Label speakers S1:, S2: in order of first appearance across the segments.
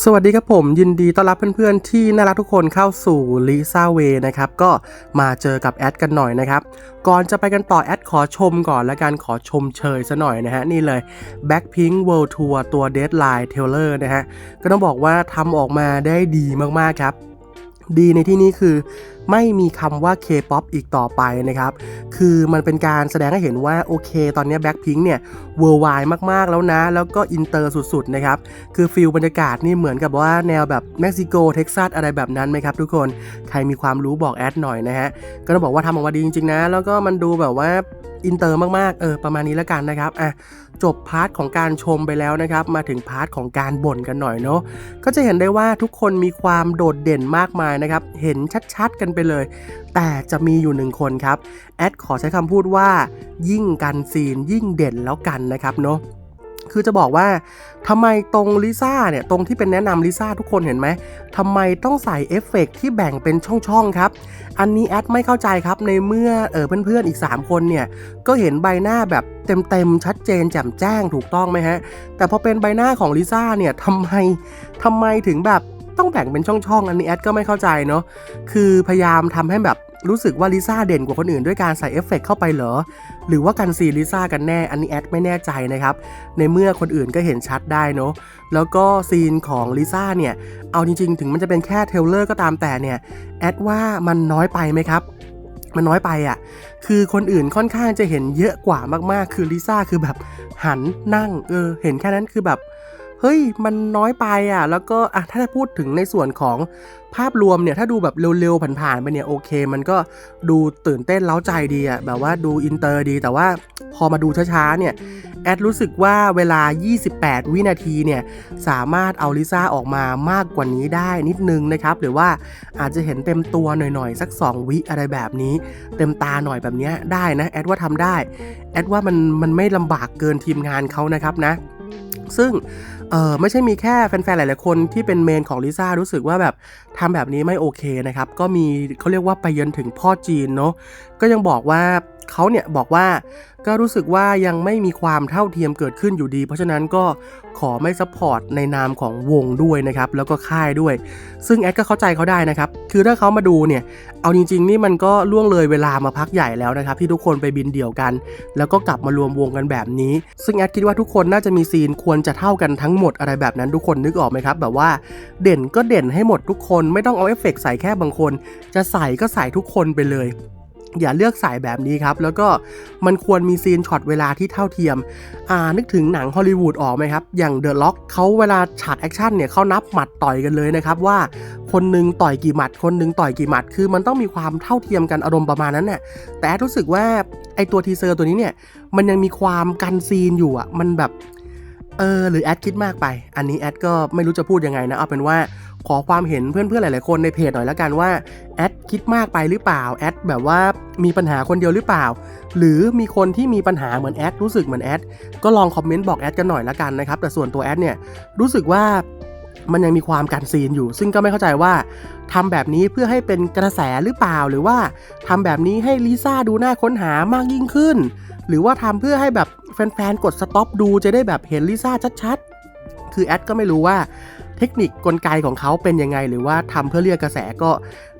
S1: สวัสดีครับผมยินดีต้อนรับเพื่อนๆ ที่น่ารักทุกคนเข้าสู่ลิซ่าเวนะครับ ก็มาเจอกับแอดกันหน่อยนะครับ ก่อนจะไปกันต่อแอดขอชมก่อนและการขอชมเชยซะหน่อยนะฮะ นี่เลย Blackpink World Tour ตัว Deadline Trailer นะฮะ ก็ต้องบอกว่าทำออกมาได้ดีมากๆครับ ดีในที่นี้คือไม่มีคำว่า K-POP อีกต่อไปนะครับ คือมันเป็นการแสดงให้เห็นว่า โอเค ตอนนี้ Blackpink เนี่ย worldwide มาก ๆ แล้วนะ แล้วก็อินเตอร์สุด ๆ นะครับ คือฟิลบรรยากาศนี่เหมือนกับว่าแนวแบบเม็กซิโก เท็กซัส อะไรแบบนั้นไหมครับทุกคน ใครมีความรู้บอกแอดหน่อยนะฮะ ก็ต้องบอกว่าทำออกมาดีจริง ๆ นะ แล้วก็มันดูแบบว่า อินเตอร์มากๆ เออ ประมาณนี้แล้วกันนะครับ อะ จบพาร์ทของการชมไปแล้วนะครับ มาถึงพาร์ทของการบ่นกันหน่อยเนาะ ก็จะเห็นได้ว่าทุกคนมีความโดดเด่นมากมายนะครับ เห็นชัดๆกันไปเลย แต่จะมีอยู่หนึ่งคนครับ แอดขอใช้คำพูดว่า ยิ่งกันซีนยิ่งเด่นแล้วกันนะครับเนาะ คือจะบอกว่าทำไมตรงลิซ่าเนี่ยตรงที่เป็นแนะนำลิซ่าทุกคนเห็นไหมทำไมต้องใส่เอฟเฟกต์ที่แบ่งเป็นช่องๆครับ อันนี้แอดไม่เข้าใจครับในเมื่อเออเพื่อนๆอีก 3 คนเนี่ยก็เห็นใบหน้าแบบเต็มๆชัดเจนแจ่มแจ้งถูกต้องไหมฮะ แต่พอเป็นใบหน้าของลิซ่าเนี่ยทำไมทำไมถึงแบบต้องแบ่งเป็นช่องๆ อันนี้แอดก็ไม่เข้าใจเนาะ คือพยายามทำให้แบบ รู้สึกว่าลิซ่าเด่นกว่าคนอื่นด้วยการใส่เอฟเฟกต์เข้าไปเหรอ หรือว่ากันซีลิซ่ากันแน่ อันนี้แอดไม่แน่ใจนะครับ ในเมื่อคนอื่นก็เห็นชัดได้เนาะ แล้วก็ซีนของลิซ่าเนี่ย เอาจริงๆ ถึงมันจะเป็นแค่เทลเลอร์ก็ตามแต่เนี่ย แอดว่ามันน้อยไปไหมครับมันน้อยไปอะ คือคนอื่นค่อนข้างจะเห็นเยอะกว่ามากๆ คือลิซ่าคือแบบหันนั่ง เออ เห็นแค่นั้นคือแบบ เฮ้ยมันน้อยไปอะ แล้วก็อะถ้าจะพูดถึงในส่วนของภาพรวมเนี่ย ถ้าดูแบบเร็วๆผ่านๆไปเนี่ย โอเค มันก็ดูตื่นเต้นเล้าใจดีอะ แบบว่าดูอินเตอร์ดี แต่ว่าพอมาดูช้าๆเนี่ย แอดรู้สึกว่าเวลา 28 วินาทีเนี่ย สามารถเอาลิซ่าออกมามากกว่านี้ได้นิดนึงนะครับ หรือว่าอาจจะเห็นเต็มตัวหน่อยๆ สัก 2 วิอะไรแบบนี้ เต็มตาหน่อยแบบนี้ได้นะ แอดว่าทำได้ แอดว่ามันมันไม่ลำบากเกินทีมงานเขานะครับนะ ซึ่ง เออไม่ใช่มีแค่แฟนๆ หลายๆ คนที่เป็นเมนของลิซ่ารู้สึกว่าแบบทำแบบนี้ไม่โอเคนะครับ ก็มีเขาเรียกว่าไปเยือนถึงพ่อจีนเนาะก็ยังบอกว่าเขาเนี่ยบอกว่า ก็รู้สึกว่ายังไม่มีความเท่าเทียมเกิดขึ้นอยู่ดี เพราะฉะนั้นก็ขอไม่ซัพพอร์ตในนามของวงด้วยนะครับ แล้วก็ค่ายด้วย ซึ่งแอดก็เข้าใจเขาได้นะครับ คือถ้าเขามาดูเนี่ย เอาจริง ๆ นี่มันก็ล่วงเลยเวลามาพักใหญ่แล้วนะครับ ที่ทุกคนไปบินเดี่ยวกัน แล้วก็กลับมารวมวงกันแบบนี้ ซึ่งแอดคิดว่าทุกคนน่าจะมีซีนควรจะเท่ากันทั้งหมดอะไรแบบนั้นทุกคนนึกออกไหมครับ แบบว่าเด่นก็เด่นให้หมดทุกคน ไม่ต้องเอาเอฟเฟกต์ใส่แค่บางคน จะใส่ก็ใส่ทุกคนไปเลย อย่าเลือกสายแบบนี้ครับ แล้วก็มันควรมีซีนช็อตเวลาที่เท่าเทียม อ่า นึกถึงหนังฮอลลีวูดออกไหมครับ อย่างเดอะล็อกเขาเวลาฉากแอคชั่นเนี่ยเขานับหมัดต่อยกันเลยนะครับ ว่าคนหนึงต่อยกี่หมัด คนหนึงต่อยกี่หมัด คือมันต้องมีความเท่าเทียมกันอารมณ์ประมาณนั้นน่ะแต่รู้สึกว่าไอตัวทีเซอร์ตัวนี้เนี่ย มันยังมีความกันซีนอยู่อะ มันแบบ เออ หรือแอดคิดมากไป อันนี้แอดก็ไม่รู้จะพูดยังไงนะ เอาเป็นว่า ขอความเห็นเพื่อนๆหลาย ๆ คนในเพจหน่อยละกันว่าแอดคิดมากไปหรือเปล่าแอดแบบว่ามีปัญหาคนเดียวหรือเปล่า หรือมีคนที่มีปัญหาเหมือนแอดรู้สึกเหมือนแอดก็ลองคอมเมนต์บอกแอดกันหน่อยละกันนะครับแต่ส่วนตัวแอดเนี่ยรู้สึกว่ามันยังมีความกันซีนอยู่ ซึ่งก็ไม่เข้าใจว่าทำแบบนี้เพื่อให้เป็นกระแสหรือเปล่า หรือว่าทำแบบนี้ให้ลิซ่าดูน่าค้นหามากยิ่งขึ้น หรือว่าทำเพื่อให้แบบแฟนๆ กดสต็อปดูจะได้แบบเห็นลิซ่าชัดๆ คือแอดก็ไม่รู้ว่า เทคนิคกลไกของเขาเป็นยังไง หรือว่าทำเพื่อเรียกกระแสก็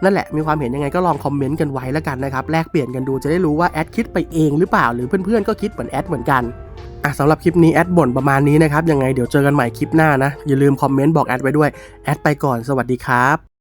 S1: นั่นแหละมีความเห็นยังไงก็ลองคอมเมนต์กันไว้แล้วกันนะครับแลกเปลี่ยนกันดูจะได้รู้ว่าแอดคิดไปเองหรือเปล่าหรือเพื่อนๆก็คิดเหมือนแอดเหมือนกันอะสำหรับคลิปนี้แอดบ่นประมาณนี้นะครับยังไงเดี๋ยวเจอกันใหม่คลิปหน้านะอย่าลืมคอมเมนต์บอกแอดไว้ด้วยแอดไปก่อนสวัสดีครับ